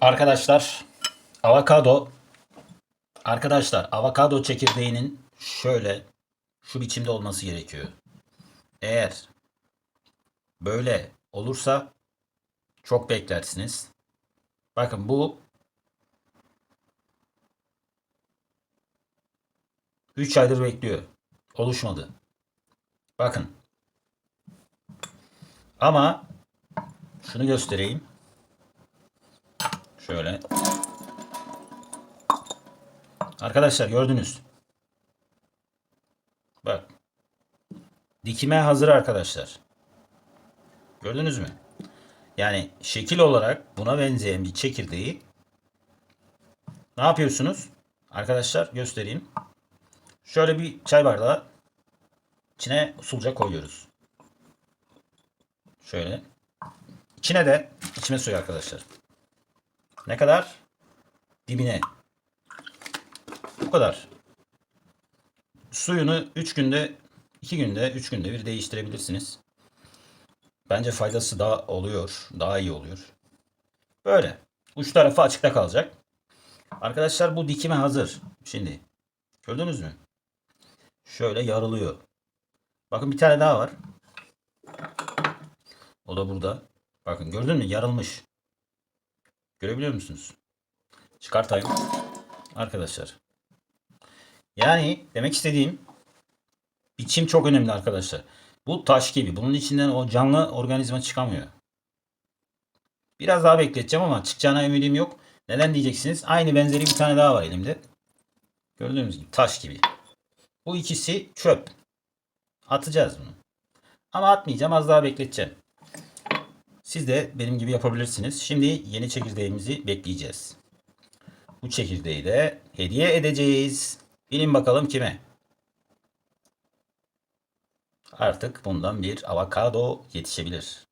Arkadaşlar avokado Arkadaşlar avokado çekirdeğinin şöyle şu biçimde olması gerekiyor. Eğer böyle olursa çok beklersiniz. Bakın bu 3 aydır bekliyor. Oluşmadı. Bakın. Ama şunu göstereyim. Şöyle. Arkadaşlar gördünüz. Bak. Dikime hazır arkadaşlar. Gördünüz mü? Yani şekil olarak buna benzeyen bir çekirdeği ne yapıyorsunuz? Arkadaşlar göstereyim. Şöyle bir çay bardağı içine usulca koyuyoruz. Şöyle. İçine de içme suyu arkadaşlar. Ne kadar? Dibine. Bu kadar. Suyunu 3 günde, 2 günde, 3 günde bir değiştirebilirsiniz. Bence faydası daha oluyor. Daha iyi oluyor. Böyle. Uç tarafı açıkta kalacak. Arkadaşlar bu dikime hazır. Şimdi. Gördünüz mü? Şöyle yarılıyor. Bakın bir tane daha var. O da burada. Bakın gördün mü? Yarılmış. Görebiliyor musunuz? Çıkartayım. Arkadaşlar. Yani demek istediğim biçim çok önemli arkadaşlar. Bu taş gibi. Bunun içinden o canlı organizma çıkamıyor. Biraz daha bekleteceğim ama çıkacağına ümidim yok. Neden diyeceksiniz? Aynı benzeri bir tane daha var elimde. Gördüğünüz gibi taş gibi. Bu ikisi çöp. Atacağız bunu. Ama atmayacağım. Az daha bekleteceğim. Siz de benim gibi yapabilirsiniz. Şimdi yeni çekirdeğimizi bekleyeceğiz. Bu çekirdeği de hediye edeceğiz. Bilin bakalım kime? Artık bundan bir avokado yetişebilir.